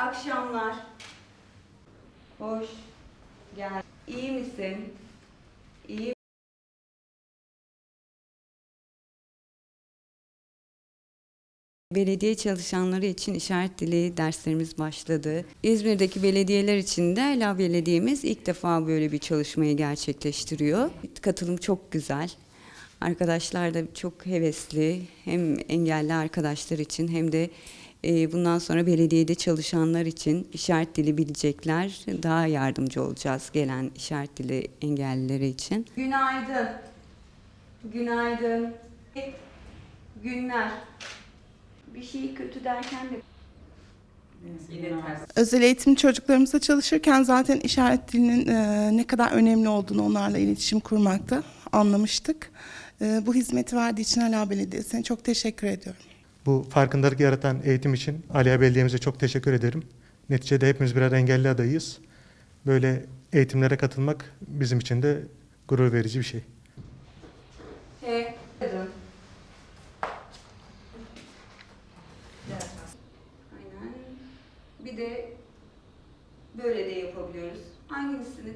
Akşamlar. Hoş. Gel. İyi misin? İyi. Belediye çalışanları için işaret dili derslerimiz başladı. İzmir'deki belediyeler için de Ela Belediye'miz ilk defa böyle bir çalışmayı gerçekleştiriyor. Katılım çok güzel. Arkadaşlar da çok hevesli. Hem engelli arkadaşlar için hem de bundan sonra belediyede çalışanlar için işaret dili bilecekler. Daha yardımcı olacağız gelen işaret dili engellileri için. Günaydın. Günaydın. Günler. Bir şeyi kötü derken de Özel eğitim çocuklarımızla çalışırken zaten işaret dilinin e, ne kadar önemli olduğunu onlarla iletişim kurmakta anlamıştık. E, bu hizmeti verdiği için Ala Belediyesi'ne çok teşekkür ediyorum. Bu farkındalık yaratan eğitim için Aliye Belediye'mize çok teşekkür ederim. Neticede hepimiz birer engelli adayız. Böyle eğitimlere katılmak bizim için de gurur verici bir şey. Aynen. Bir de böyle de yapabiliyoruz. Hangisini